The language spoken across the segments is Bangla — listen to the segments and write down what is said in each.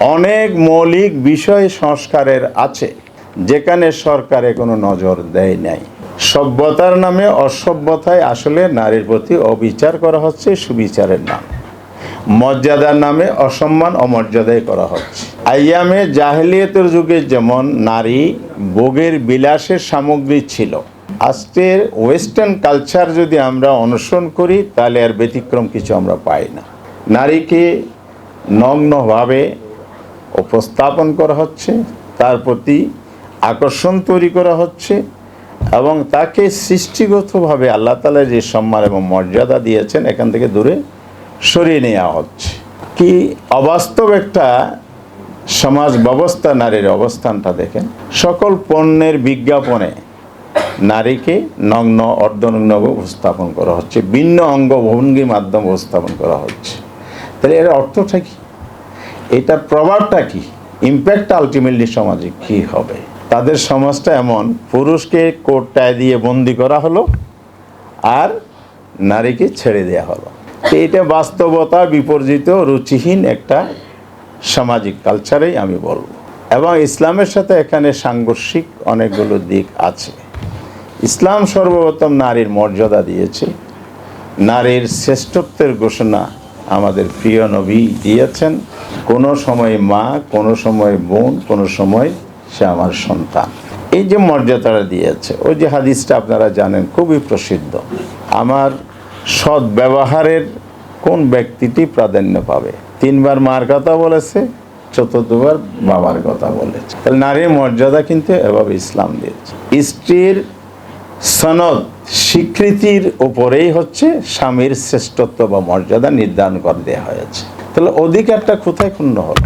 অনেক মৌলিক বিষয় সংস্কারের আছে, যেখানে সরকারে কোনো নজর দেয় নাই। সভ্যতার নামে অসভ্যতায় আসলে নারীর প্রতি অবিচার করা হচ্ছে সুবিচারের নাম। মর্যাদার নামে অসম্মান অমর্যাদায় করা হচ্ছে। আইয়ামে জাহেলিয়তের যুগে যেমন নারী ভোগের বিলাসের সামগ্রী ছিল, আজকের ওয়েস্টার্ন কালচার যদি আমরা অনুসরণ করি, তাহলে আর ব্যতিক্রম কিছু আমরা পাই না। নারীকে নগ্নভাবে উপস্থাপন করা হচ্ছে, তার প্রতি আকর্ষণ তৈরি করা হচ্ছে এবং তাকে সৃষ্টিগতভাবে আল্লাহ তালা যে সম্মান এবং মর্যাদা দিয়েছেন এখান থেকে দূরে সরিয়ে নেওয়া হচ্ছে। কি অবাস্তব একটা সমাজ ব্যবস্থা, নারীর অবস্থানটা দেখেন। সকল পণ্যের বিজ্ঞাপনে নারীকে নগ্ন, অর্ধনগ্ন উপস্থাপন করা হচ্ছে, ভিন্ন অঙ্গভঙ্গি মাধ্যমে উপস্থাপন করা হচ্ছে। তাহলে এর অর্থটা কি? এটা প্রভাবটা কি? ইম্প্যাক্ট আলটিমেটলি সমাজে কি হবে? তাদের সমাজটা এমন, পুরুষকে কোটটায় দিয়ে বন্দি করা হলো আর নারীকে ছেড়ে দেওয়া হলো। এটা বাস্তবতা বিপর্জিত, রুচিহীন একটা সামাজিক কালচারেই আমি বলব। এবং ইসলামের সাথে এখানে সাংঘর্ষিক অনেকগুলো দিক আছে। ইসলাম সর্বপ্রথম নারীর মর্যাদা দিয়েছে। নারীর শ্রেষ্ঠত্বের ঘোষণা আমাদের প্রিয় নবী দিয়েছেন। কোনো সময় মা, কোনো সময় বোন, কোনো সময় সে আমার সন্তান। এই যে মর্যাদাটা দিয়েছে, ওই যে হাদিসটা আপনারা জানেন, খুবই প্রসিদ্ধ। আমার সৎ ব্যবহারের কোন ব্যক্তিটি প্রাধান্য পাবে? তিনবার মার কথা বলেছে, চতুর্থবার বাবার কথা বলেছে। তাহলে নারীর মর্যাদা কিন্তু এভাবে ইসলাম দিয়েছে। স্ত্রীর সনদ স্বীকৃতির ওপরেই হচ্ছে স্বামীর শ্রেষ্ঠত্ব বা মর্যাদা নির্ধারণ করে দেওয়া হয়েছে। তাহলে অধিকারটা কোথায় ক্ষুণ্ণ হলো?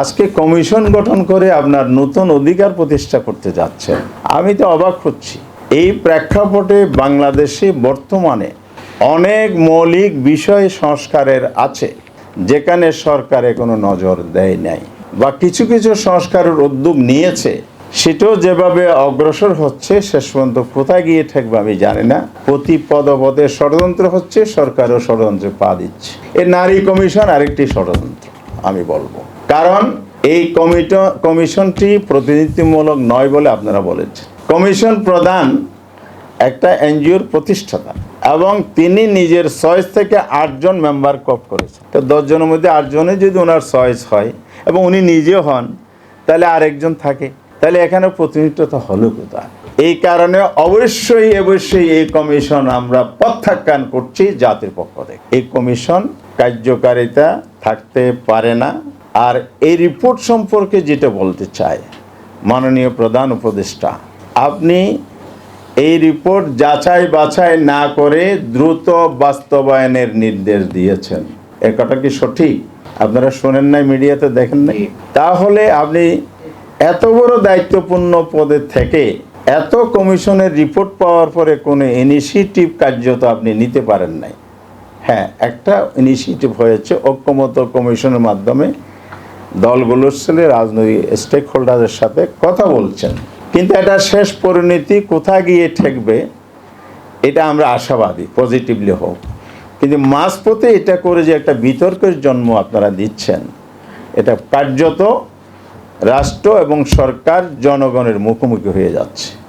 আজকে কমিশন গঠন করে আপনার নতুন অধিকার প্রতিষ্ঠা করতে যাচ্ছেন। আমি তো অবাক হচ্ছি। এই প্রেক্ষাপটে বাংলাদেশে বর্তমানে অনেক মৌলিক বিষয় সংস্কারের আছে, যেখানে সরকারে কোনো নজর দেয় নাই বা কিছু কিছু সংস্কারের উদ্যোগ নিয়েছে সেটাও যেভাবে অগ্রসর হচ্ছে, শেষ পর্যন্ত কোথায় গিয়ে ঠেকবে আমি জানি না। প্রতি পদপদে ষড়যন্ত্র হচ্ছে, সরকারও ষড়যন্ত্রে পা দিচ্ছে। এ নারী কমিশন আরেকটি ষড়যন্ত্র, আমি বলব। কারণ এই কমিট, কমিশনটি প্রতিনিধিত্বমূলক নয় বলে আপনারা বলেছেন। কমিশন প্রধান একটা এনজিওর প্রতিষ্ঠাতা এবং তিনি নিজের চয়েস থেকে আটজন মেম্বার কপ করেছেন। তো দশজনের মধ্যে আটজনে যদি ওনার চয়েস হয় এবং উনি নিজেও হন, তাহলে আরেকজন থাকে। তাহলে এখানে প্রতিনিধিত্ব হলো কোথায়? এই কারণে অবশ্যই অবশ্যই এই কমিশন আমরা প্রত্যাখ্যান করছি জাতির পক্ষ থেকে। এই কমিশন কার্যকারিতা থাকতে পারে না। আর এই রিপোর্ট সম্পর্কে যেটা বলতে চাই মাননীয় প্রধান উপদেষ্টা আপনি এই রিপোর্ট যাচাই বাছাই না করে দ্রুত বাস্তবায়নের নির্দেশ দিয়েছেন। এ কথা কি সঠিক? আপনারা শোনেন নাই মিডিয়াতে দেখেন নাই? তাহলে আপনি এত বড় দায়িত্বপূর্ণ পদে থেকে এত কমিশনের রিপোর্ট পাওয়ার পরে কোনো ইনিশিয়েটিভ কার্যত আপনি নিতে পারেন নাই। হ্যাঁ একটা ইনিশিয়েটিভ হয়েছে ঐক্যমত কমিশনের মাধ্যমে দলগুলোর ছেলে রাজনৈতিক স্টেক হোল্ডারের সাথে কথা বলছেন। কিন্তু এটা শেষ পরিণতি কোথায় গিয়ে ঠেকবে, এটা আমরা আশাবাদী পজিটিভলি হোক। কিন্তু মাঝপথে এটা করে যে একটা বিতর্কের জন্ম আপনারা দিচ্ছেন, এটা কার্যত রাষ্ট্র এবং সরকার জনগণের মুখোমুখি হয়ে যাচ্ছে।